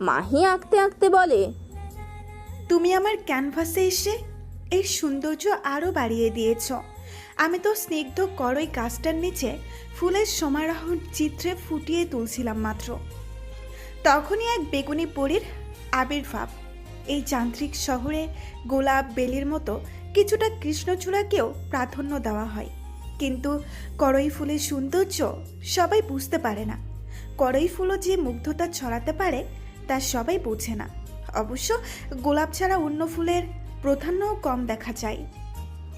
মাহি আঁকতে আঁকতে বলে, তুমি আমার ক্যানভাসে এসে এর সৌন্দর্য আরও বাড়িয়ে দিয়েছ। আমি তো স্নিগ্ধ করই গাছটার নিচে ফুলের সমারোহ চিত্রে ফুটিয়ে তুলছিলাম মাত্র। তখনই এক বেগুনি পরীর আবির্ভাব। এই যান্ত্রিক শহরে গোলাপ বেলির মতো কিছুটা কৃষ্ণচূড়াকেও প্রাধান্য দেওয়া হয়। কিন্তু করই ফুলের সৌন্দর্য সবাই বুঝতে পারে না। করই ফুলও যে মুগ্ধতা ছড়াতে পারে তা সবাই বোঝে না। অবশ্য গোলাপ ছাড়া অন্য ফুলের প্রাধান্যও কম দেখা যায়।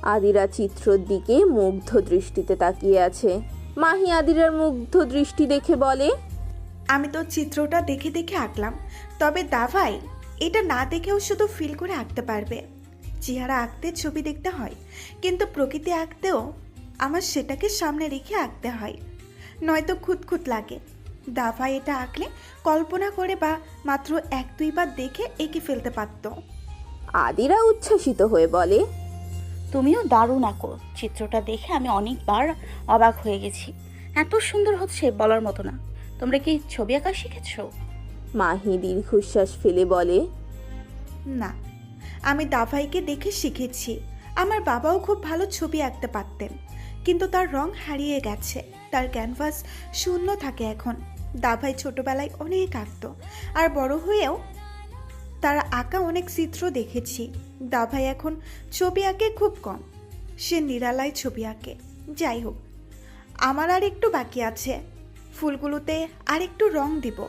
আদিরা চিত্রর দিকে মুগ্ধ দৃষ্টিতে তাকিয়ে আছে। মাহি আদিরার মুগ্ধ দৃষ্টি দেখে বলে আমি তো চিত্রটা দেখে দেখে আঁকলাম তবে দাভাই এটা না দেখেও শুধু ফিল করে আঁকতে পারবে। চেহারা আঁকতে ছবি দেখতে হয় কিন্তু প্রকৃতি আঁকতেও আমার সেটাকে সামনে রেখে আঁকতে হয়। নয়তো খুঁতখুত লাগে। দাভাই এটা আঁকলে কল্পনা করে বা মাত্র এক দুইবার দেখে এঁকে ফেলতে পারতো। আদিরা উচ্ছ্বসিত হয়ে বলে তুমিও দারুণ আঁকো। চিত্রটা দেখে আমি অনেকবার অবাক হয়ে গেছি। এত সুন্দর হচ্ছে বলার মতো না। তোমরা কি ছবি আঁকা শিখেছো? মাহি দীর্ঘশ্বাস ফেলে বলে না আমি দাভাইকে দেখে শিখেছি। আমার বাবাও খুব ভালো ছবি আঁকতে পারতেন। কিন্তু তার রং হারিয়ে গেছে। তার ক্যানভাস শূন্য থাকে এখন। দাভাই ছোটবেলায় অনেক আঁকত। আর বড় হয়েও তার আঁকা অনেক চিত্র দেখেছি। দাভাই এখন ছবি আঁকে খুব কম। সে নিরালায় ছবি আঁকে। যাই হোক, আমার আর একটু বাকি আছে। ফুলগুলোতে আর একটু রং দিব।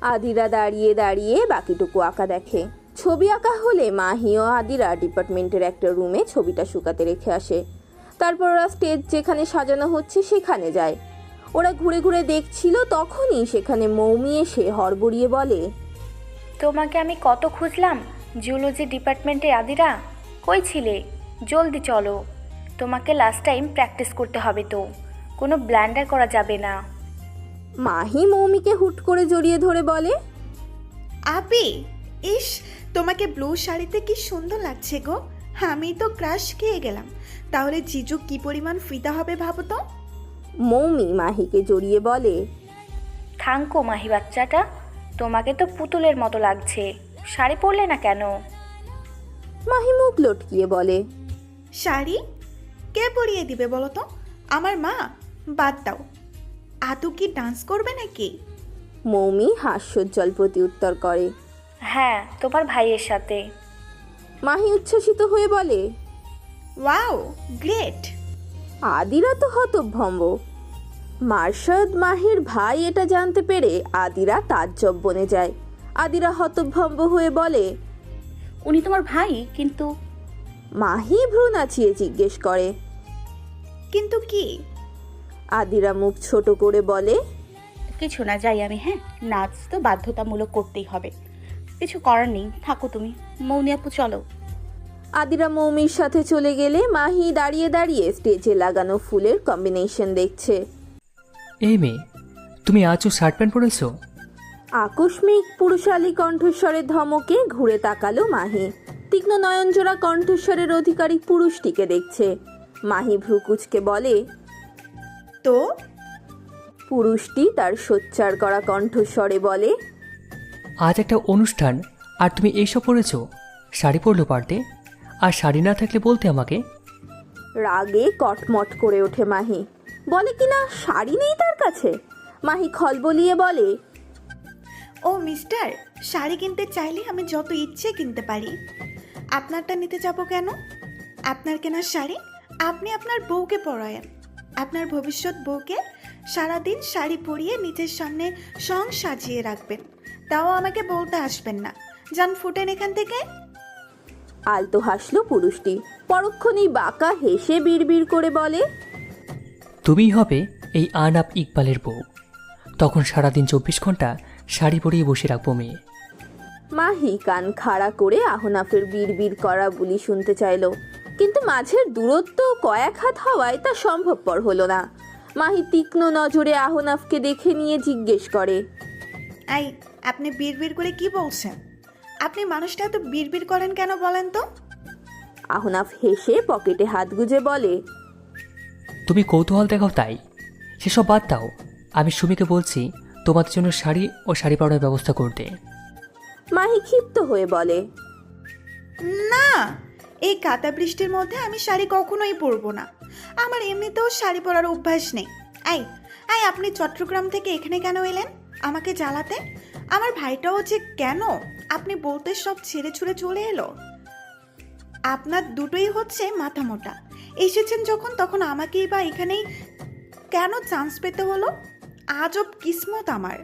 আদিরা দাঁড়িয়ে দাঁড়িয়ে বাকিটুকু আঁকা দেখে। ছবি আঁকা হলে মাহিও আদিরা ডিপার্টমেন্টের একটা রুমে ছবিটা শুকাতে রেখে আসে। তারপর ওরা স্টেজ যেখানে সাজানো হচ্ছে সেখানে যায়। ওরা ঘুরে ঘুরে দেখছিল তখনই সেখানে মৌমি এসে হড়বড়িয়ে বলে তোমাকে আমি কত খুঁজলাম? জিওলজি ডিপার্টমেন্টে আদিরা? কই ছিলে? জলদি চলো। তোমাকে লাস্ট টাইম প্র্যাকটিস করতে হবে তো। কোনো ব্ল্যান্ডার করা যাবে না। মাহি মৌমিকে হুট করে জড়িয়ে ধরে বলে আপি ইস তোমাকে ব্লু শাড়িতে কি সুন্দর লাগছে গো। আমি তো ক্রাশ খেয়ে গেলাম। তাহলে জিজু কি পরিমাণ ফিদা হবে ভাবো তো মৌমি মাহিকে জড়িয়ে বলে থাঙ্কো মাহি বাচ্চাটা তোমাকে তো পুতুলের মতো লাগছে শাড়ি পরলে না কেন? মাহি মুখ লটকিয়ে বলে শাড়ি? কে পরিয়ে দিবে বলো তো? আমার মা বাদ দাও। আতু কি ডান্স করবে নাকি? মৌমি হাস্যোজ্জ্বল প্রতিউত্তর করে হ্যাঁ তোমার ভাইয়ের সাথে। মাহি উচ্ছ্বসিত হয়ে বলে ওয়াও গ্রেট আদিরা তো হতভম্ব। মার্শাদ মাহির ভাই এটা জানতে পেরে আদিরা তাজ্জব বনে যায়। আদিরা হতভম্ব হয়ে বলে উনি তোমার ভাই কিন্তু মাহি ভ্রু নাচিয়ে জিজ্ঞেস করে। কিন্তু কি? আদিরা মুখ ছোট করে বলে কিছু না যাই আমি হ্যাঁ নাচ তো বাধ্যতামূলক করতেই হবে। কিছু করার নেই থাকো তুমি। মৌনি আপু চলো। আদিরা মৌমির সাথে চলে গেলে মাহি দাঁড়িয়ে দাঁড়িয়ে স্টেজে লাগানো ফুলের কম্বিনেশন দেখছে। এই মেয়ে তুমি আজও শার্ট প্যান্ট পরেছো? আকস্মিক পুরুষালী কণ্ঠস্বরের ধমকে ঘুরে তাকালো মাহি। তীক্ষ্ণ নয়নজোড়া কণ্ঠস্বরের অধিকারী পুরুষটিকে দেখছে। মাহি ভ্রুকুচকে বলে তো? পুরুষটি তার সোচ্চার করা কণ্ঠস্বরে বলে আজ একটা অনুষ্ঠান আর তুমি এইসব পরেছো? শাড়ি পরলো পারতে? আর শাড়ি না থাকলে বলতে আমাকে? রাগে কটমট করে ওঠে মাহি। বলে কিনা শাড়ি নেই তার কাছে? মাহি খলবলিয়ে বলে ও মিস্টার শাড়ি কিনতে চাইলে আমি যত ইচ্ছে কিনতে পারি। আপনারটা নিতে যাব কেন? আপনার কেনার শাড়ি? আপনি আপনার বউকে পরায়েন। আপনার ভবিষ্যৎ বউকে সারাদিন শাড়ি পরিয়ে নিজের সামনে সং সাজিয়ে রাখবেন। তাও আমাকে বলতে আসবেন না। যান ফুটেন এখান থেকে। আলতো হাসলো পুরুষটি। পরক্ষণেই বাঁকা হেসে বিড়বিড় করে বলে তুমি হবে এই আনাপ ইকবালের বউ। তখন সারাদিন চব্বিশ ঘণ্টা শাড়ি পরিয়ে বসে রাখব মেয়ে। মাহি কান খাড়া করে আহনাফের বিড়বিড় করা বুলি শুনতে চাইলো। কিন্তু মাঝের দূরত্ব কয়েক হাত হওয়ায় তা সম্ভবপর হলো না। মাহি তীক্ষ্ণ নজরে আহনাফকে দেখে নিয়ে জিজ্ঞেস করে আই আপনি বিড়বিড় করে কি বলছেন? আপনি মানুষটা এত বিড়বিড় করেন কেন বলেন তো? আহনাফ হেসে পকেটে হাত গুজে বলে তুমি কৌতূহল দেখাও তাই। সেসব বাদ দাও। আমি সুমিকে বলছি তোমাদের জন্য শাড়ি ও শাড়ি পরানোর ব্যবস্থা করতে। মাহি ক্ষিপ্ত হয়ে বলে না এই কাতা বৃষ্টির মধ্যে আমি শাড়ি কখনোই পরবো না। আমার এমনিতেও শাড়ি পরার অভ্যাস নেই। আই আই আপনি চট্টগ্রাম থেকে এখানে কেন এলেন? আমাকে জ্বালাতে? আমার ভাইটাও যে কেন? আপনি বলতে সব ছেড়ে ছুড়ে চলে এলো? আপনার দুটোই হচ্ছে মাথা মোটা। এসেছেন যখন, তখন আমাকেই বা এখানেই কেন চান্স পেতে হলো? আজব কিসমত আমার।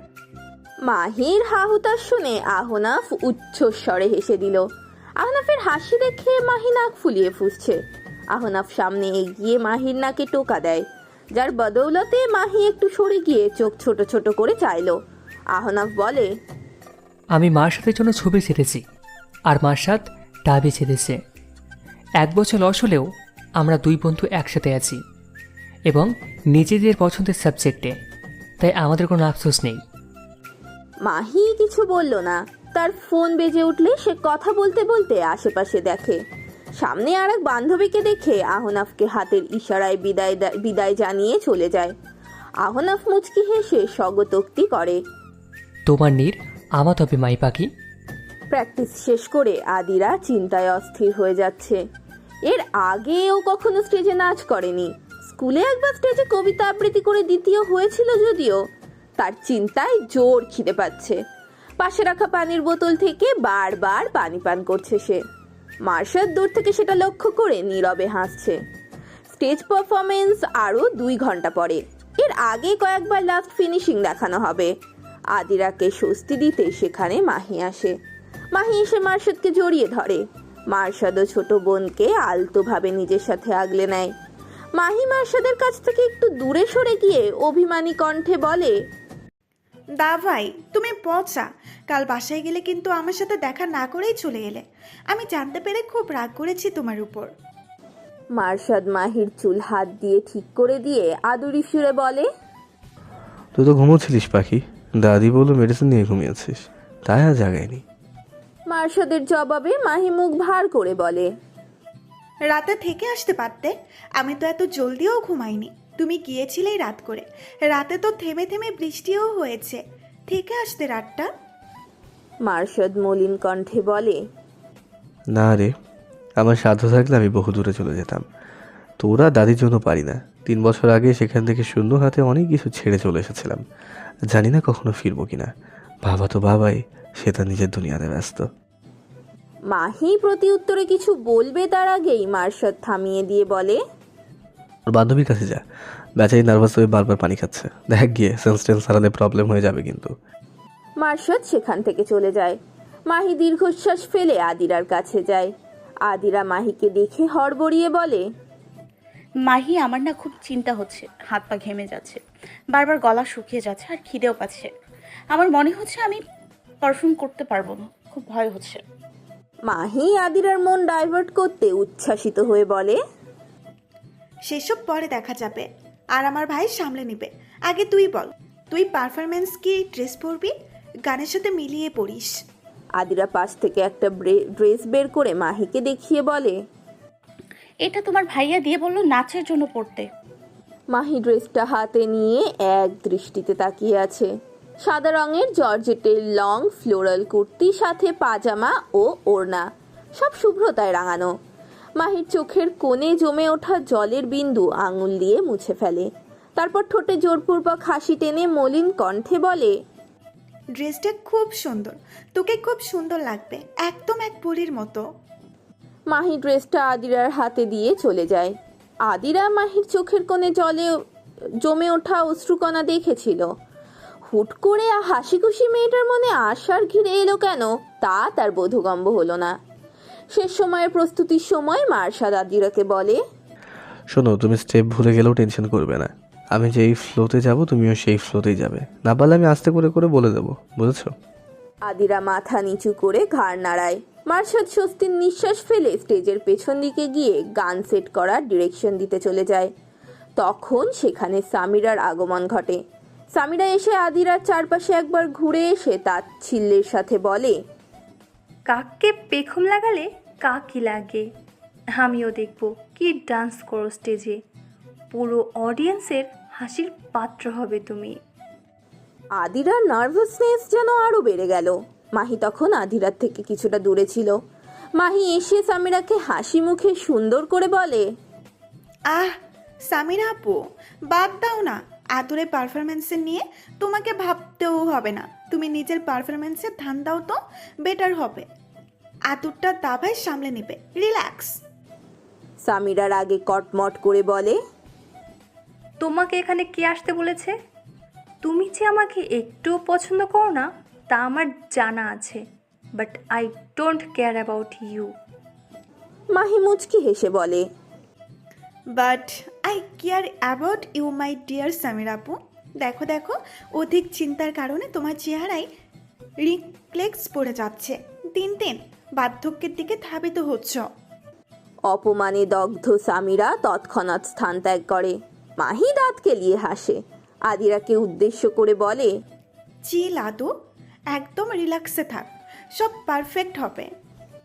মাহির হাহুতাশ শুনে আহনাফ উচ্চস্বরে হেসে দিল। আহনাফের হাসি দেখে মাহি নাক ফুলিয়ে ফুসছে। আহনাফ সামনে এগিয়ে মাহির নাকে টোকা দেয়। যার বদৌলতে মাহি একটু সরে গিয়ে চোখ ছোট ছোট করে চাইল। আহনাফ বলে আমি মার্শাদের জন্য ছবি ছেড়েছি আর মার্শাদ ডাবে ছেড়েছে। এক বছর লস হলেও আমরা দুই বন্ধু একসাথে আছি এবং নিজেদের পছন্দের সাবজেক্টে তাই আমাদের কোনো আফসোস নেই। মাহি কিছু বলল না। তার ফোন বেজে উঠলে সে কথা বলতে বলতে আশেপাশে দেখে। সামনে আর এক বান্ধবীকে দেখে আহনাফকে হাতের ইশারায় বিদায় বিদায় জানিয়ে চলে যায়। আহনাফ মুচকি হেসে স্বগতোক্তি করে। তোমার নীর আমার তবে মাই পাখি। প্র্যাকটিস শেষ করে আদিরা চিন্তায় অস্থির হয়ে যাচ্ছে। এর আগে ও কখনো স্টেজে নাচ করেনি। স্কুলে একবার স্টেজে কবিতা আবৃত্তি করে দ্বিতীয় হয়েছিল যদিও, তার চিন্তায় জোর খিদে পাচ্ছে। পাশে রাখা পানির বোতল থেকে বারবার পানি পান করছে সে। মার্শাল দূর থেকে সেটা লক্ষ্য করে নীরবে হাসছে। স্টেজ পারফরমেন্স আরও দুই ঘণ্টা পরে। এর আগে কয়েকবার লাস্ট ফিনিশিং দেখানো হবে। আদিরাকে স্বস্তি দিতে সেখানে মাহি আসে। মাহি এসে মার্শাদকে জড়িয়ে ধরে। মার্শাদও ছোট বোনকে আলতোভাবে নিজের সাথে আগলে নেয়। মাহি মার্শাদের কাছ থেকে একটু দূরে সরে গিয়ে অভিমানী কণ্ঠে বলে দা ভাই তুমি পচা। কাল বাসায় গেলে কিন্তু আমার সাথে দেখা না করেই চলে এলে। আমি জানতে পেরে খুব রাগ করেছি তোমার উপর। মার্শাদ মাহির চুল হাত দিয়ে ঠিক করে দিয়ে আদুরি সুরে বলে তুই তো ঘুমোচ্ছিলিস পাখি। দাদি বলল মেডিসিন নিয়ে ঘুমিয়েছিস। তাই আর জাগায়নি। মার্শাদের জবাবে মাহি মুখ ভার করে বলে রাতে থেকে আসতে পারতে আমি তো এত জলদিও ঘুমাইনি। তুমি গিয়েছিলেই রাত করে। রাতে তো থেমে থেমে বৃষ্টিও হয়েছে। থেকে আসতে রাতটা? মার্শাদ মলিন কণ্ঠে বলে না রে আমার সাধ্য থাকলে আমি বহু দূরে চলে যেতাম। তোরা দাদির জন্য পারি না। তিন বছর আগে সেখান থেকে শূন্য হাতে অনেক কিছু ছেড়ে চলে এসেছিলাম। জানি না কখনো ফিরবো কিনা। বাবা তো বাবাই সে তার নিজের দুনিয়াতে ব্যস্ত। মাহি প্রতি উত্তরে কিছু বলবে তার আগেই মার্শাদ থামিয়ে দিয়ে বলে ওর বান্ধবীর কাছে যা। বেচারি নার্ভাস হয়ে বারবার পানি খাচ্ছে। দেখ গিয়ে সেন্সটেন্স হারালে প্রবলেম হয়ে যাবে কিন্তু। মার্শাদ সেখান থেকে চলে যায়। মাহি দীর্ঘশ্বাস ফেলে আদিরার কাছে যায়। আদিরা মাহিকে দেখে হড়বড়িয়ে বলে মাহি আমার না খুব চিন্তা হচ্ছে। হাত পা ঘেমে যাচ্ছে। বারবার গলা শুকিয়ে যাচ্ছে আর খিদেও পাচ্ছে। আমার মনে হচ্ছে আমি পারফর্ম করতে পারব না। খুব ভয় হচ্ছে। মাহি আদিরার মন ডাইভার্ট করতে উচ্ছ্বাসিত হয়ে বলে সেসব পরে দেখা যাবে। আর আমার ভাই সামলে নিবে। আগে তুই বল তুই পারফরমেন্স কি ড্রেস পরবি? গানের সাথে মিলিয়ে পড়িস। আদিরা পাশ থেকে একটা ড্রেস বের করে মাহিকে দেখিয়ে বলে এটা তোমার ভাইয়া দিয়ে বলল নাচের জন্য পড়তে। মাহি ড্রেসটা হাতে নিয়ে এক দৃষ্টিতে তাকিয়ে আছে। সাদা রঙের জর্জেটের লং ফ্লোরাল কুর্তি সাথে পাজামা ও ওড়না সব শুভ্রতায় রাঙানো। মাহির চোখের কোণে জমে ওঠা জলের বিন্দু আঙুল দিয়ে মুছে ফেলে। তারপর ঠোঁটে জোরপূর্বক হাসি টেনে মলিন কণ্ঠে বলে ড্রেসটা খুব সুন্দর। তোকে খুব সুন্দর লাগবে একদম এক পরীর মতো। মাহি ড্রেসটা আদিরার হাতে দিয়ে চলে যায়। আদিরা মাহির চোখের কোণে জলে জমে ওঠা অশ্রুকণা দেখেছিল। হুট করে হাসি খুশি মেয়েটার মনে আশার ঘিরে এলো কেন? তা তার বোধগম্য হলো না। শেষ সময়ের প্রস্তুতির সময় মার্শাদ আদিরাকে বলে শোনো তুমি স্টেপ ভুলে গেলেও টেনশন করবে না। আমি যেই ফ্লোতে যাব তুমিও সেই ফ্লোতেই যাবে। না পারলে আমি আস্তে করে করে বলে দেবো বুঝেছ? আদিরা মাথা নিচু করে ঘাড় নাড়ায়। মার্শাদ স্বস্তির নিঃশ্বাস ফেলে স্টেজের পেছন দিকে গিয়ে গান সেট করার ডিরেকশন দিতে চলে যায়। তখন সেখানে সামিরার আগমন ঘটে। সামিরা এসে আদিরার চারপাশে একবার ঘুরে এসে তাচ্ছিল্যের সাথে বলে কাককে পেখম লাগালে কাকই লাগে। আমিও দেখব কি ডান্স করো স্টেজে পুরো অডিয়েন্সের হাসির পাত্র হবে তুমি। আদিরার নার্ভাসনেস যেন আরও বেড়ে গেল। মাহি তখন আধিরাত থেকে কিছুটা দূরে ছিল। মাহি এসে সামিরাকে হাসি মুখে সুন্দর করে বলে আহ সামিরা আপু বাদ দাও না। আদুরে পারফরমেন্সে নিয়ে তোমাকে ভাবতেও হবে না। তুমি নিজের পারফরমেন্সে ধ্যান দাও তো বেটার হবে। আতুরটা দাবায় সামলে নেবে। রিল্যাক্স সামিরার আগে কটমট করে বলে তোমাকে এখানে কে আসতে বলেছে? তুমি যে আমাকে একটুও পছন্দ করো না। তা আমার জানা আছে but I don't care about you Mahi মুচকি হেসে বলে but I care about you my dear Samir আপু। দেখো দেখো অধিক চিন্তার কারণে তোমার চেহারায় রিক্লেক্স পড়ে যাচ্ছে। দিন দিন বার্ধক্যের দিকে ধাবিত হচ্ছ। অপমানে দগ্ধ সামিরা তৎক্ষণাৎ স্থান ত্যাগ করে। মাহি দাঁত কেলিয়ে হাসে। আদিরাকে উদ্দেশ্য করে বলে চিল আদু একদম রিল্যাক্সে থাক। সব পারফেক্ট হবে।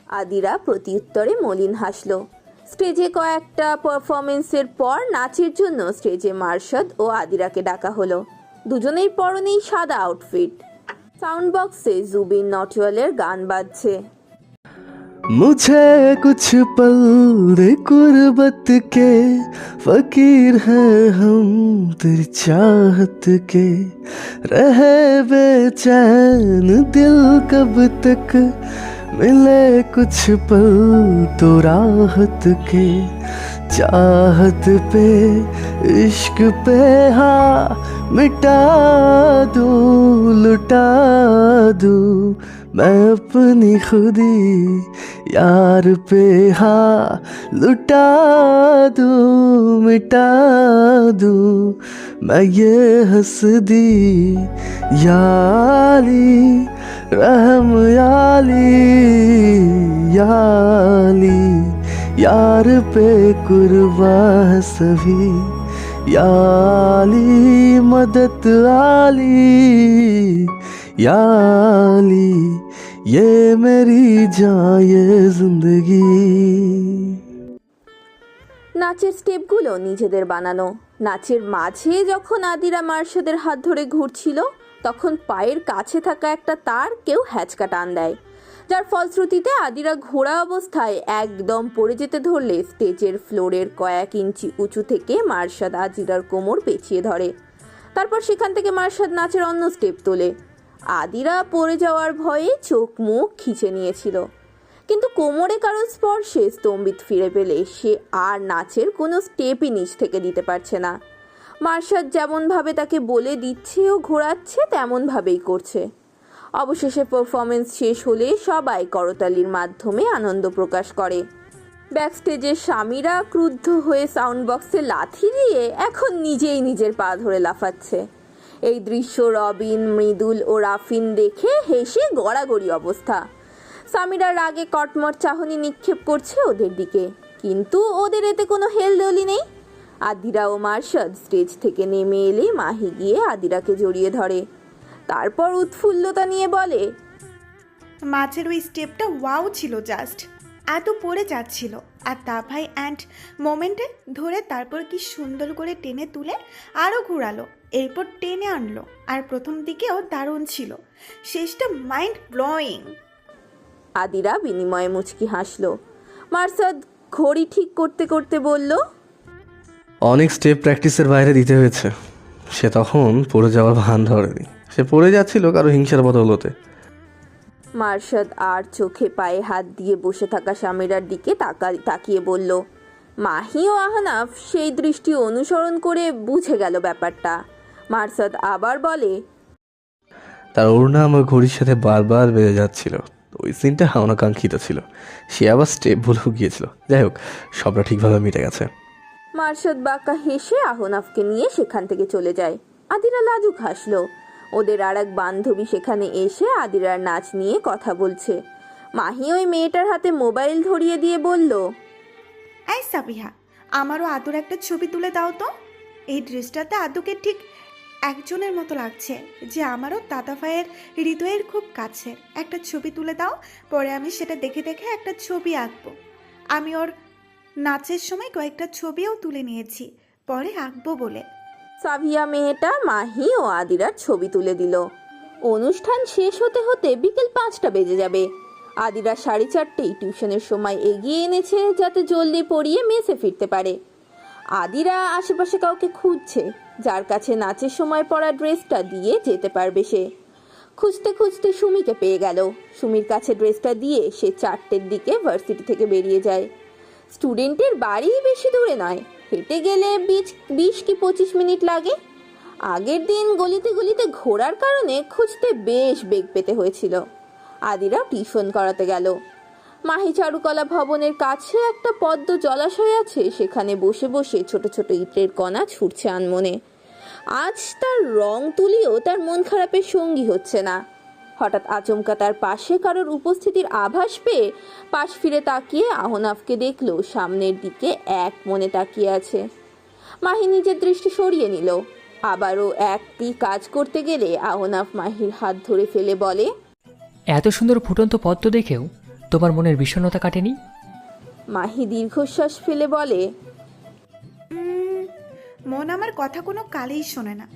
আদিরা প্রত্যুত্তরে মলিন হাসল। স্টেজে কয়েকটা পারফরমেন্সের পর নাচের জন্য স্টেজে মার্শদ ও আদিরাকে ডাকা হলো। দুজনেই পরনেই সাদা আউটফিট সাউন্ড বক্সে জুবিন নটিওয়ালের গান বাজছে। मुझे कुछ पल दे कुर्बत के, फकीर हैं हम तेरी चाहत के। रहे बेचैन दिल कब तक, मिले कुछ पल तो राहत के। चाहत पे, इश्क पे, हा, मिटा दूँ, लुटा दूँ। मैं अपनी खुदी यार पे हाँ लुटा दूँ, मिटा दूँ। मैं ये हंसदी याली, रहम याली याली। यार पे कुर्बा सभी, याली, मदद आली, याली। ये मेरी जान ये जिंदगी নাচের স্টেপগুলো নিজেদের বানানো নাচের মাঝে যখন আদিরা মার্শদের হাত ধরে ঘুরছিল তখন পায়ের কাছে থাকা একটা তার কেউ হ্যাচকা টান দেয় যার ফলশ্রুতিতে আদিরা ঘোড়া অবস্থায় একদম পড়ে যেতে ধরলে স্টেজের ফ্লোরের কয়েক ইঞ্চি উঁচু থেকে মার্শাদ আদিরার কোমর পেঁচিয়ে ধরে তারপর সেখান থেকে মার্শাদ নাচের অন্য স্টেপ তোলে আদিরা পড়ে যাওয়ার ভয়ে চোখ মুখ খিচে নিয়েছিল। কিন্তু কোমরে কারও স্পর্শে স্তম্ভিত ফিরে পেলে সে আর নাচের কোনো স্টেপই নিচ থেকে দিতে পারছে না। মার্শাদ যেমনভাবে তাকে বলে দিচ্ছে ও ঘোরাচ্ছে, তেমনভাবেই করছে। অবশেষে পারফরমেন্স শেষ হলে সবাই করতালির মাধ্যমে আনন্দ প্রকাশ করে। ব্যাকস্টেজের স্বামীরা ক্রুদ্ধ হয়ে সাউন্ড বক্সে লাথি দিয়ে এখন নিজেই নিজের পা ধরে লাফাচ্ছে। এই দৃশ্য রবিন, মৃদুল ও রাফিন দেখে হেসে গড়াগড়ি অবস্থা। সামিরা রাগে কটমট চাহনি নিক্ষেপ করছে ওদের দিকে। কিন্তু ওদের এতে কোনো হেলদোলি নেই। আদিরা ও মার্শাদ স্টেজ থেকে নেমে এলে মাহি গিয়ে আদিরাকে জড়িয়ে ধরে। তারপর উৎফুল্লতা নিয়ে বলে, মাছের ওই স্টেপটা ওয়াও ছিল জাস্ট। এত পড়ে যাচ্ছিল। আর তা ভাই অ্যান্ড মোমেন্টে ধরে তারপর কি সুন্দর করে টেনে তুলে আরও ঘোরালো এরপর টেনে আনলো আর প্রথম দিকেও দারুণ ছিল। শেষটা মাইন্ড ব্লোয়িং আদিরা বিনিময়ে মুচকি হাসলো। মার্শাদ ঘড়ি ঠিক করতে করতে বলল অনেক স্টেপ প্র্যাকটিসের বাইরে দিতে হয়েছে। সে তখন পড়ে যাওয়ার ভান ধরেনি। সে পড়ে যাচ্ছিল কারও হিংসার বদলতে। মার্শাদ আর চোখে পায়ে হাত দিয়ে বসে থাকা স্বামীরার দিকে তাকা তাকিয়ে বলল মাহি ও আহনাফ সেই দৃষ্টি অনুসরণ করে বুঝে গেল ব্যাপারটা। মার্শাদ আবার বলে তার ওড়না আমার ঘড়ির সাথে বারবার বেড়ে যাচ্ছিল। ওই সিনটা অনাকাঙ্ক্ষিত ছিল। সে আবার স্টেপ ভুলেও গিয়েছিল যাই হোক সবটা ঠিকভাবে মিটে গেছে। মার্শাদ বাঁকা হেসে আহনাফকে নিয়ে সেখান থেকে চলে যায়। আদিরা লাজুক হাসলো। ওদের আর এক বান্ধবী সেখানে এসে আদিরার নাচ নিয়ে কথা বলছে। মাহি ওই মেয়েটার হাতে মোবাইল ধরিয়ে দিয়ে বলল, এই সাবিহা, আমারও আদুর একটা ছবি তুলে দাও তো। এই ড্রেসটাতে আদুকে ঠিক একজনের মতো লাগছে, যে আমারও দাদা ভাইয়ের হৃদয়ের খুব কাছে। একটা ছবি তুলে দাও, পরে আমি সেটা দেখে দেখে একটা ছবি আঁকবো। আমি ওর নাচের সময় কয়েকটা ছবিও তুলে নিয়েছি, পরে আঁকবো বলে। সাভিয়া মেয়েটা মাহি ও আদিরার ছবি তুলে দিল। অনুষ্ঠান শেষ হতে হতে বিকেল পাঁচটা বেজে যাবে। আদিরা সাড়ে চারটেই টিউশনের সময় এগিয়ে এনেছে যাতে জলদি পড়িয়ে মেসে ফিরতে পারে। আদিরা আশেপাশে কাউকে খুঁজছে, যার কাছে নাচের সময় পরা ড্রেসটা দিয়ে যেতে পারবে সে। খুঁজতে খুঁজতে সুমিকে পেয়ে গেল। সুমির কাছে ড্রেসটা দিয়ে সে চারটের দিকে ভার্সিটি থেকে বেরিয়ে যায়। স্টুডেন্টের বাড়ি বেশি দূরে নয় হেঁটে গেলে বিশ বিশ কি পঁচিশ মিনিট লাগে? আগের দিন গলিতে গলিতে ঘোরার কারণে খুঁজতে বেশ বেগ পেতে হয়েছিল। আদিরাও টিউশন করাতে গেল। মাহি চারুকলা ভবনের কাছে একটা পদ্ম জলাশয় আছে, সেখানে বসে বসে ছোট ছোট ইটের কণা ছুটছে আনমনে। আজ তার রং তুলিও তার মন খারাপের সঙ্গী হচ্ছে না। হঠাৎ আচমকা তার পাশে কারোর উপস্থিতির আভাস পেয়ে পাশ ফিরে তাকিয়ে আহনাফকে দেখল সামনের দিকে এক মনে তাকিয়ে আছে। মাহি নিজের দৃষ্টি সরিয়ে নিল। আবারও একটি কাজ করতে গেলে আহনাফ মাহির হাত ধরে ফেলে বলে এত সুন্দর ফুটন্ত পদ্ম দেখেও তোমার মনের বিষণ্ণতা কাটেনি? মাহি দীর্ঘশ্বাস ফেলে বলে মন আমার কথা কোনো কালেই শোনে না।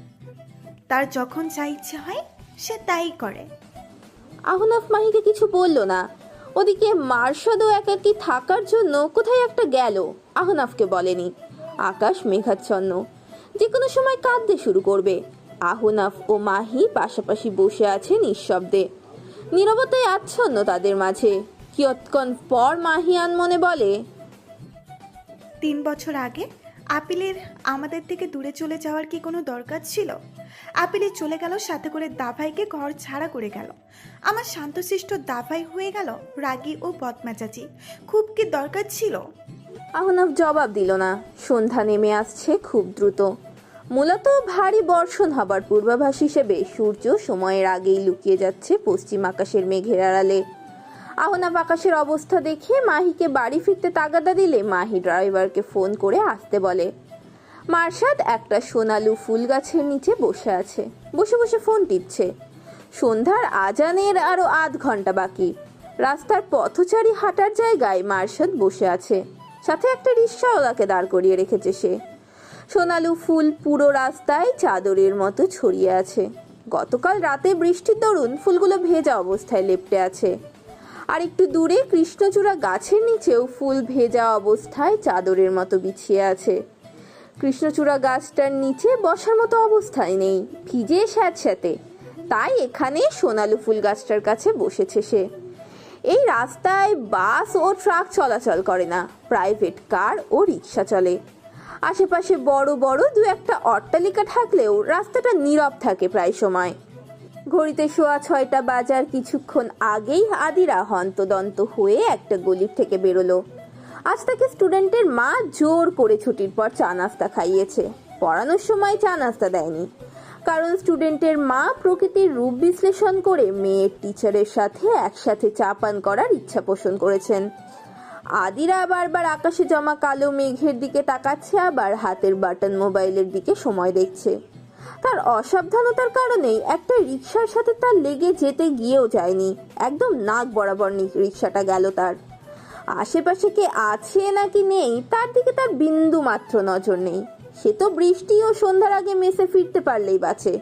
তার যখন যা ইচ্ছে হয় সে তাই করে। আহনাফ মাহিকে কিছু বলল না। ওদিকে মার্শাদও একাকি থাকার জন্য কোথায় একটা গেল, আহনাফকে বলেনি। আকাশ মেঘাচ্ছন্ন। যে কোনো সময় কাঁদতে শুরু করবে। আহনাফ ও মাহি পাশাপাশি বসে আছে নিঃশব্দে। নীরবতায় আচ্ছন্ন তাদের মাঝে। কিয়ৎক্ষণ পর মাহিয়ান মনে বলে, তিন বছর আগে আপিলের আমাদের থেকে দূরে চলে যাওয়ার কি কোনো দরকার ছিল? আপিলে চলে গেল সাথে করে দাভাইকে ঘর ছাড়া করে গেল। আমার শান্তশিষ্ট দাভাই হয়ে গেল রাগী ও বদমেজাজি। খুব কি দরকার ছিল? আহনাফ জবাব দিল না। সন্ধ্যা নেমে আসছে খুব দ্রুত। মূলত ভারী বর্ষণ হবার পূর্বাভাস হিসেবে সূর্য সময়ের আগেই লুকিয়ে যাচ্ছে পশ্চিম আকাশের মেঘের আড়ালে। আহনাফ আকাশের অবস্থা দেখে মাহিকে বাড়ি ফিরতে তাগাদা দিলে মাহি ড্রাইভারকে ফোন করে আসতে বলে মার্শাদ একটা সোনালু ফুল গাছের নিচে বসে আছে। বসে বসে ফোন টিপছে। সন্ধ্যার আজানের আরও আধ ঘণ্টা বাকি। রাস্তার পথচারী হাঁটার জায়গায় মার্শাদ বসে আছে। সাথে একটা রিক্সাওয়ালাকে দাঁড় করিয়ে রেখেছে সে। সোনালু ফুল পুরো রাস্তায় চাদরের মতো ছড়িয়ে আছে। গতকাল রাতে বৃষ্টির দরুন ফুলগুলো ভেজা অবস্থায় লেপটে আছে। আর একটু দূরে কৃষ্ণচূড়া গাছের নিচেও ফুল ভেজা অবস্থায় চাদরের মতো বিছিয়ে আছে। কৃষ্ণচূড়া গাছটার নিচে বসার মতো অবস্থায় নেই, ভিজে স্যাঁতস্যাঁতে। তাই এখানে সোনালু ফুল গাছটার কাছে বসেছে সে। এই রাস্তায় বাস ও ট্রাক চলাচল করে না, প্রাইভেট কার ও রিক্সা চলে। আশেপাশে বড় বড় দু একটা অট্টালিকা থাকলেও রাস্তাটা নীরব থাকে প্রায় সময়। ঘড়িতে শোয়া ছয়টা বাজার কিছুক্ষণ আগেই আদিরা হন্তদন্ত হয়ে একটা গলির থেকে বেরোলো। আজ তাকে স্টুডেন্টের মা জোর করে ছুটির পর চা নাস্তা খাইয়েছে। পড়ানোর সময় চা নাস্তা দেয়নি। কারণ স্টুডেন্টের মা প্রকৃতির রূপ বিশ্লেষণ করে মেয়ের টিচারের সাথে একসাথে চা পান করার ইচ্ছা পোষণ করেছেন। আদিরা বারবার আকাশে জমা কালো মেঘের দিকে তাকাচ্ছে, আবার হাতের বাটন মোবাইলের দিকে সময় দেখছে। তার অসাবধানতার কারণেই একটা রিক্সার সাথে তার লেগে যেতে গিয়েও যায়নি। একদম নাক বরাবর রিক্সাটা গেল তার। আশেপাশে কে আছে নাকি নেই তার দিকে তার বিন্দু মাত্র নজর নেই। সে তো বৃষ্টি ও সন্ধ্যার আগে মেসে ফিরতে পারলেই বাঁচে।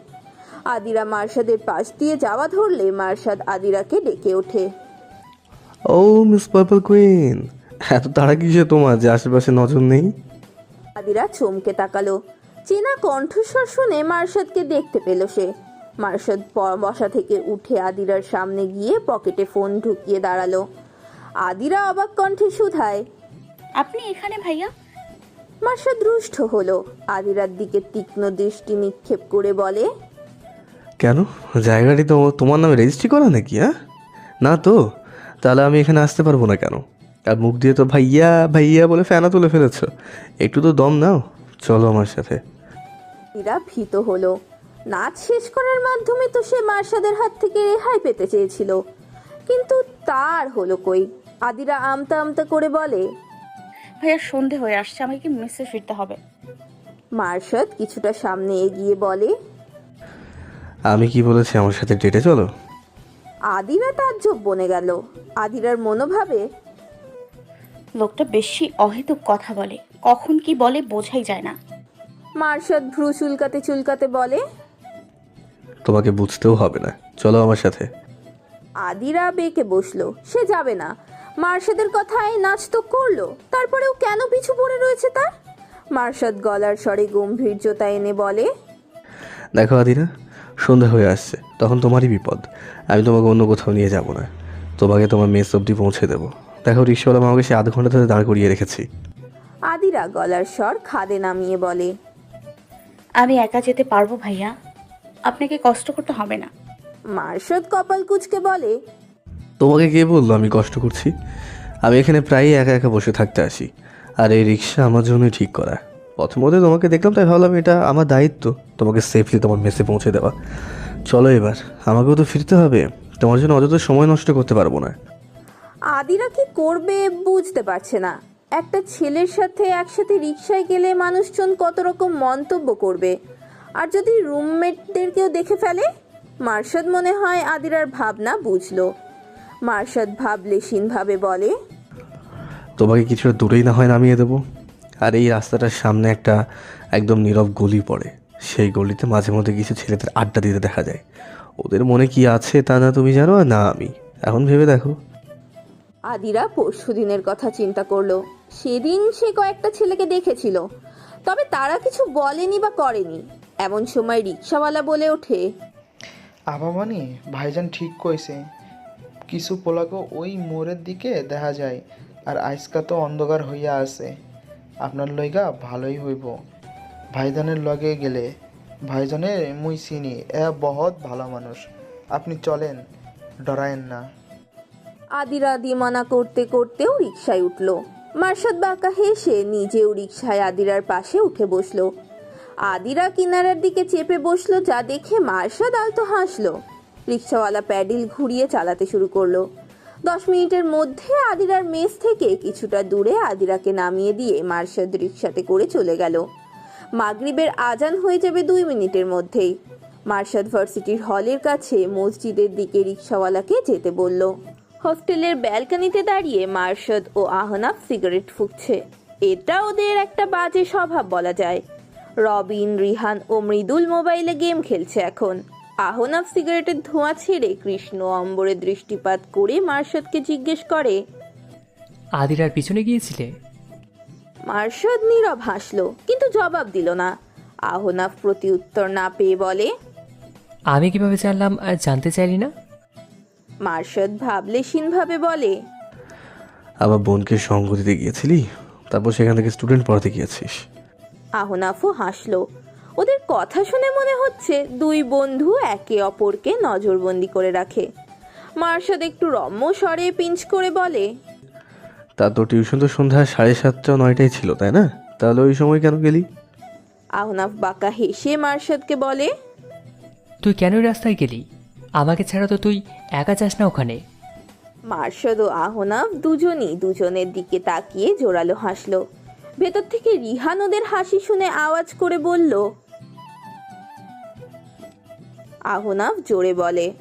আদিরা মার্শাদের পাশ দিয়ে যাওয়া ধরলে মার্শাদ আদিরাকে ডেকে ওঠে। ও মিস পার্পল কুইন এত তাড়া কিসে তোমার যে আশেপাশে নজর নেই? আদিরা চমকে তাকালো। চেনা কণ্ঠস্বর শুনে মার্শাদকে দেখতে পেল সে। মার্শাদ বসা থেকে উঠে আদিরার সামনে গিয়ে পকেটে ফোন ঢুকিয়ে দাঁড়াল। আদিরা অবাক কণ্ঠে শুধায় আপনি এখানে ভাইয়া? মার্শাদ রুষ্ট হলো। আদিরার দিকে তীক্ষ্ণ দৃষ্টি নিক্ষেপ করে বলে কেন? জায়গাটি তো তোমার নামে রেজিস্ট্রি করা নাকি হ্যাঁ? না তো তাহলে আমি এখানে আসতে পারব না কেন? আর মুখ দিয়ে তো ভাইয়া ভাইয়া বলে ফ্যানা তুলে ফেলেছ। একটু তো দম নাও। চলো আমার সাথে। আদিরা ভীত হলো। নাচ শেষ করার মাধ্যমে তো সে মার্শাদের হাত থেকে রেহাই পেতে চেয়েছিল। কিন্তু তার হলো কই? আদিরা আমতা আমতা করে বলে ভাইয়া সন্ধে হয়ে আসছে আমাকে কি মেসে ফিরতে হবে। মার্শাদ কিছুটা সামনে এগিয়ে বলে আমি কি বলেছি আমার সাথে ডেটে চলো? আদিরা তাজ্জব বনে গেল। আদিরার মনোভাবে লোকটা বেশি অহেতুক কথা বলে কখন কি বলে বোঝাই যায় না। মার্শাদ ভ্রু চুলকাতে চুলকাতে বলে তোমাকে বুঝতেও হবে না চলো আমার সাথে। আদিরা বেঁকে বসল সে যাবে না। মার্শাদের কথায় নাচ তো করল তারপরেও কেন পিছু পড়ে রয়েছে তার? মার্শাদ গলার স্বরে গম্ভীর্যতা এনে বলে দেখো আদিরা সন্ধ্যা হয়ে আসছে তখন তোমারই বিপদ। আমি তোমাকে অন্য কোথাও নিয়ে যাব না। তোমাকে তোমার মেস অবধি পৌঁছে দেবো। দেখো রিক্সাওয়ালা আমাকে সে আধ ঘণ্টা ধরে দাঁড় করিয়ে রেখেছি। আদিরা গলার স্বর খাদে নামিয়ে বলে আমি একা যেতে পারব ভাইয়া। আপনাকে কষ্ট করতে হবে না। মার্শাদ কপাল কুচকে বলে তোমাকে কে বলল আমি কষ্ট করছি? আমি এখানে প্রায়ই একা একা বসে থাকতে আসি। আর এই রিক্সা আমার জন্যই ঠিক করা। প্রথমত তোমাকে দেখলাম, তাই ভাবলাম এটা আমার দায়িত্ব তোমাকে সেফলি তোমার মেসে পৌঁছে দেওয়া। চলো এবার, আমাকেও তো ফিরতে হবে। তোমার জন্য অযথা সময় নষ্ট করতে পারব না। আদিরা কি করবে বুঝতে পারছে না। একটা ছেলের সাথে একসাথে রিক্সায় গেলে মানুষজন কত রকম মন্তব্য করবে। আর যদি রুমমেটদেরকেও দেখে ফেলে? মার্শাদ মনে হয় আদিরার ভাবনা বুঝলো। মার্শাদ ভাবলেশীনভাবে বলে তোমাকে কিছুটা দূরেই না হয় নামিয়ে দেবো? আর এই রাস্তাটার সামনে একটা একদম নীরব গলি পড়ে। সেই গলিতে মাঝে মধ্যে কিছু ছেলেদের আড্ডা দিতে দেখা যায়। ওদের মনে কি আছে তা না তুমি জানো আর না আমি। এখন ভেবে দেখো। আদিরা পরশু দিনের কথা চিন্তা করল। সেদিন সে কয়েকটা ছেলেকে দেখেছিল তবে তারা কিছু বলেনি বা করেনি। এমন সময় রিক্সাওয়ালা বলে ওঠে আবাবানি ভাইজান ঠিক কইছে। কিছু পোলাকে ওই মোড়ের দিকে দেখা যায়, আর আইসকা তো অন্ধকার হইয়া আছে। আপনার লইগা ভালোই হইব। ভাইজানের লগে গেলে। ভাইজানের মুই চিনি, এ বহুত ভালো মানুষ। আপনি চলেন, ডরায়েন না। আদিরা দিমানা করতে করতেও রিক্সায় উঠল। মার্শাদ বাঁকা হেসে নিজেও রিক্সায় আদিরার পাশে উঠে বসল। আদিরা কিনারার দিকে চেপে বসল যা দেখে মার্শাদ আলতো হাসলো। রিক্সাওয়ালা প্যাডেল ঘুরিয়ে চালাতে শুরু করল। দশ মিনিটের মধ্যে আদিরার মেস থেকে কিছুটা দূরে আদিরাকে নামিয়ে দিয়ে মার্শাদ রিক্সাতে করে চলে গেল। মাগরিবের আজান হয়ে যাবে দুই মিনিটের মধ্যেই। মার্শাদ ভার্সিটির হলের কাছে মসজিদের দিকে রিক্সাওয়ালাকে যেতে বলল। হোস্টেলের ব্যালকনিতে দাঁড়িয়ে মার্শাদ ও আহনাফ সিগারেট ফুঁকছে। এটা ওদের একটা বাজে স্বভাব বলা যায়। রবিন, রিহান ও মৃদুল মোবাইলে গেম খেলছে এখন। আহনাফ সিগারেটের ধোঁয়া ছেড়ে কৃষ্ণ অম্বরে দৃষ্টিপাত করে মার্শাদকে জিজ্ঞেস করে আদিরার পিছনে গিয়েছিলে? মার্শাদ নীরব হাসলো কিন্তু জবাব দিল না। আহনাফ প্রতি উত্তর না পেয়ে বলে আমি কীভাবে জানলাম আর জানতে চাইলি না? মার্শাদ ভাবলেশীনভাবে বলে আবার বোনকে সঙ্গ দিতে গিয়েছিলি? তারপর সেখান থেকে স্টুডেন্ট পড়াতে গিয়েছিস। আহনাফও হাসলো ওদের কথা শুনে মনে হচ্ছে দুই বন্ধু একে অপরকে নজরবন্দি করে রাখে। মার্শাদ একটু রম্য স্বরে পিঞ্চ করে বলে তা তো টিউশন তো সন্ধ্যা সাড়ে সাতটা নয়টায় ছিল তাই না? তাহলে ওই সময় কেন গেলি? আহনাফ বাঁকা হেসে মার্শাদকে বলে তুই কেন এই রাস্তায় গেলি? আমাকে ছাড়া তো তুই একা যাস না ওখানে। মার্শাদ ও আহনাফ দুজনই দুজনের দিকে তাকিয়ে জোরালো হাসলো। ভেতর থেকে রিহান ওদের হাসি শুনে আওয়াজ করে বলল আহনাফ জোরে বলে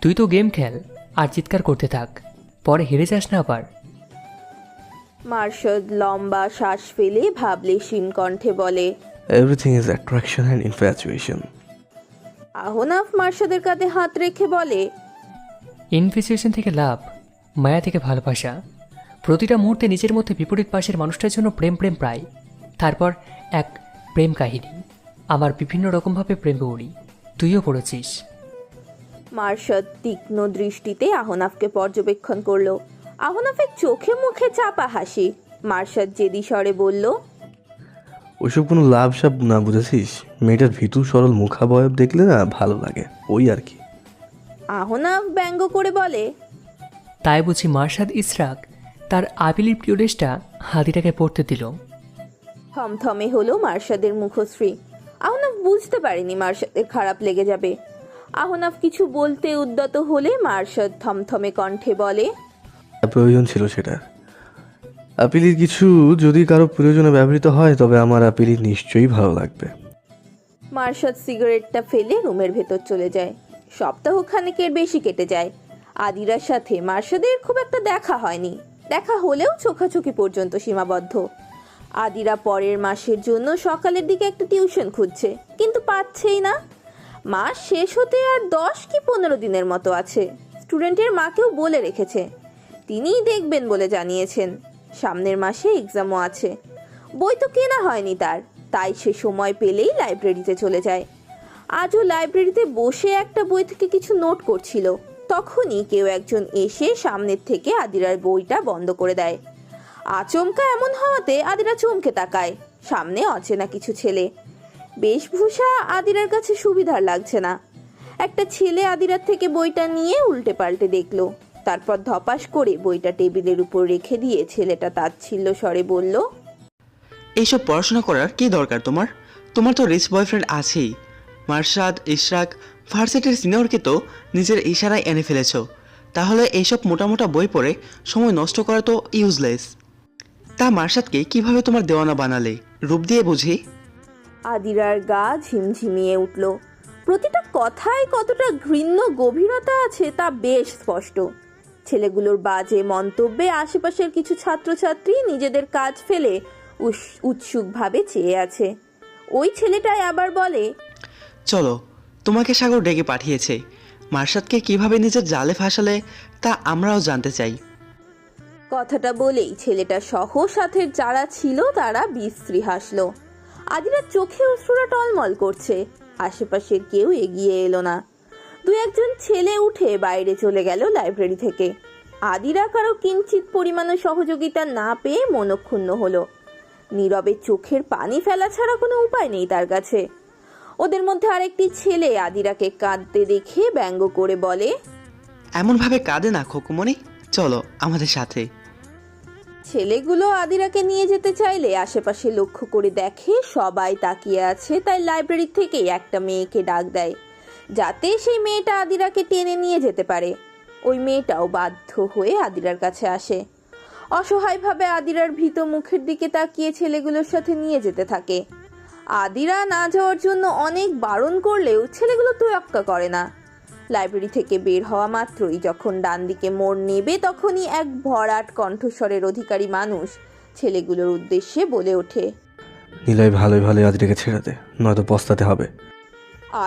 তুই তো গেম খেল আর চিৎকার করতে থাক পরে হেরে যাস না আবার। মার্শাদ লম্বা শ্বাস ফেলে ভাবলেশীন কণ্ঠে বলে everything is attraction and infatuation Ahnaf মার্শাদের কাঁধে হাত রেখে বলে ইনফিসিয়েশন থেকে লাভ মায়া থেকে ভালোবাসা প্রতিটা মুহূর্তে নিজের মধ্যে বিপরীত পাশের মানুষটার জন্য প্রেম প্রেম প্রায়। তারপর এক প্রেম কাহিনী আমার বিভিন্ন রকমভাবে প্রেম উড়ি। তুইও পড়েছিস। মার্শাদ তীক্ষ্ণ দৃষ্টিতে আহনাফকে পর্যবেক্ষণ করল। আহনাফের চোখে মুখে চাপা হাসি। মার্শাদ জেদি স্বরে বলল ওইসব কোনো লাভ সাব না বুঝেছিস? মেয়েটার ভীতু সরল মুখাবয়ব দেখলে না ভালো লাগে। ওই আর কি। আহনাফ ব্যঙ্গ করে বলে তাই বুঝি মার্শাদ ইসরাক তার আপিলির প্রিয়ডেসটা হাতিটাকে পড়তে দিল। থমথমে হলো মার্শাদের মুখশ্রী। বুঝতে পারেনি মার্শাদের খারাপ লেগে যাবে। আহনাফ কিছু বলতে উদ্যত হলে মার্শাদ থমথমে কণ্ঠে বলে প্রয়োজন ছিল সেটা আপিলির কিছু যদি কারও প্রয়োজনে ব্যবহৃত হয় তবে আমার আপিলি নিশ্চয়ই ভালো লাগবে। মার্শাদ সিগারেটটা ফেলে রুমের ভেতর চলে যায়। সপ্তাহ খানেকের বেশি কেটে যায়। আদিরার সাথে মার্শাদের খুব একটা দেখা হয়নি। দেখা হলেও চোখাচোখি পর্যন্ত সীমাবদ্ধ। আদিরা পরের মাসের জন্য সকালের দিকে একটা টিউশন খুঁজছে, কিন্তু পাচ্ছেই না। মাস শেষ হতে আর দশ কি পনেরো দিনের মতো আছে। স্টুডেন্টের মাকেও বলে রেখেছে। তিনিই দেখবেন বলে জানিয়েছেন। সামনের মাসে এক্সামও আছে। বই তো কেনা হয়নি তার, তাই সে সময় পেলেই লাইব্রেরিতে চলে যায়। আজও লাইব্রেরিতে বসে একটা বই থেকে কিছু নোট করছিল। তখনই কেউ একজন এসে সামনের থেকে আদিরার বইটা বন্ধ করে দেয়। আচমকা এমন হওয়াতে আদিরা চমকে তাকায়। সামনে অচেনা কিছু ছেলে। বেশভূষা আদিরার কাছে সুবিধার লাগছে না। একটা ছেলে আদিরার থেকে বইটা নিয়ে উল্টে পাল্টে দেখল। তারপর ধপাস করে বইটা টেবিলের উপর রেখে দিয়ে ছেলেটা তাচ্ছিল্য স্বরে বলল, এইসব পড়াশোনা করার কি দরকার তোমার? তোমার তো রিচ বয়ফ্রেন্ড আছেই। মার্শাদ, ইশরাক ভার্সিটির সিনিয়রকে তো নিজের ইশারায় এনে ফেলেছ। তাহলে এইসব মোটা মোটা বই পড়ে সময় নষ্ট করা তো ইউজলেস তা মার্শাদকে কীভাবে তোমার দেওয়ানা বানালে? রূপ দিয়ে বুঝি। আদিরার গা ঝিমঝিমিয়ে উঠল। প্রতিটা কথায় কতটা ঘৃণ্য গভীরতা আছে তা বেশ স্পষ্ট। ছেলেগুলোর বাজে মন্তব্যে আশেপাশের কিছু ছাত্রছাত্রী নিজেদের কাজ ফেলে উৎসুকভাবে চেয়ে আছে। ওই ছেলেটাই আবার বলে চলো তোমাকে সাগর ডেকে পাঠিয়েছে। মার্শাদকে কীভাবে নিজের জালে ফাঁসালে তা আমরাও জানতে চাই। কথাটা বলেই ছেলেটা সহ সাথের যারা ছিল তারা বিশ্রী হাসলো। আদিরা চোখে অশ্রুরা টলমল করছে আশেপাশের কেউ এগিয়ে এলো না। দু একজন ছেলে উঠে বাইরে চলে গেল লাইব্রেরি থেকে। আদিরা কারও কিঞ্চিত পরিমাণে সহযোগিতা না পেয়ে মনক্ষুণ্ণ হলো। নীরবে চোখের পানি ফেলা ছাড়া কোনো উপায় নেই তার কাছে। ওদের মধ্যে আরেকটি ছেলে আদিরাকে কাঁদতে দেখে ব্যঙ্গ করে বলে, এমনভাবে কাঁদে না, খোকুমণি। চলো আমাদের সাথে। ছেলেগুলো আদিরাকে নিয়ে যেতে চাইলে আশেপাশে লক্ষ্য করে দেখে সবাই তাকিয়ে আছে, তাই লাইব্রেরি থেকে একটা মেয়েকে ডাক দেয়, যাতে সেই মেয়েটা আদিরাকে টেনে নিয়ে যেতে পারে। ওই মেয়েটাও বাধ্য হয়ে আদিরার কাছে আসে। অসহায়ভাবে আদিরার ভীত মুখের দিকে তাকিয়ে ছেলেগুলোর সাথে নিয়ে যেতে থাকে। আদিরা না যাওয়ার জন্য অনেক বারণ করলেও ছেলেগুলো তোয়াক্কা করে না। লাইব্রেরি থেকে বের হওয়া মাত্রই যখন ডান দিকে মোড় নেবে তখনই এক ভরাট কণ্ঠস্বরের অধিকারী মানুষ ছেলেগুলোর উদ্দেশ্যে বলে ওঠে নিলয় ভালোই ভালোই আদিরাকে ছেড়ে দে নয়তো পস্তাতে হবে।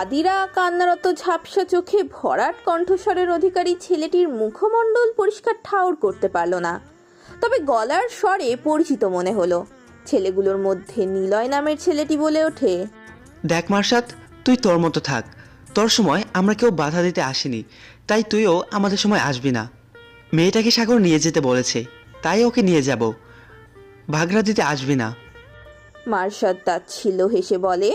আদিরা কান্নারত ঝাপসা চোখে ভরাট কণ্ঠস্বরের অধিকারী ছেলেটির মুখমণ্ডল পরিষ্কার ঠাউর করতে পারল না। তবে গলার স্বরে পরিচিত মনে হলো। ছেলেগুলোর মধ্যে নিলয় নামের ছেলেটি বলে ওঠে দেখ মার্শাদ তুই তোর মতো থাক। তোর সময় আমরা কেউ বাধা দিতে আসিনি তাই তুইও আমাদের সময় আসবি না। মেয়েটাকে সাগর নিয়ে যেতে বলেছে তাই ওকে নিয়ে যাব। ভাগরা দিতে আসবি না। মার্শাদ তাচ্ছিল্য হেসে বলে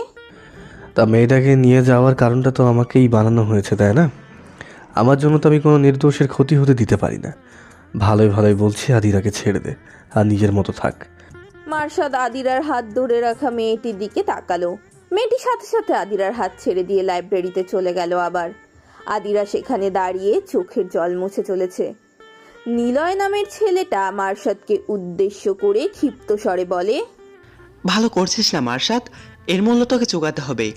তা মেয়েটাকে নিয়ে যাওয়ার কারণটা তো আমাকেই বানানো হয়েছে তাই না? আমার জন্য তো আমি কোনো নির্দোষের ক্ষতি হতে দিতে পারি না। ভালোই ভালোই বলছি আদিরাকে ছেড়ে দে আর নিজের মতো থাক। মার্শাদ আদিরার হাত ধরে রাখা মেয়েটির দিকে তাকালো। মেয়েটি সাথে সাথে আদিরার হাত ছেড়ে দিয়ে লাইব্রেরিতে চলে গেল আবার। আদিরা সেখানে দাঁড়িয়ে চোখের জল মুছে চলেছে। নিলয় নামের ছেলেটা মার্শাদকে উদ্দেশ্য করে ক্ষিপ্ত স্বরে বলে, ভালো করছিস না মার্শাদ, এর মূল্য তোকে চুকাতে হবে।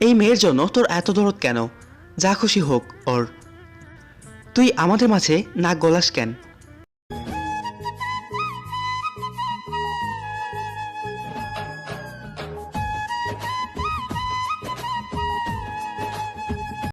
এই মেয়ের জন্য তোর এত দরদ কেন? যা খুশি হোক, ওর। তুই আমাদের মাঝে নাক গলাস কেন?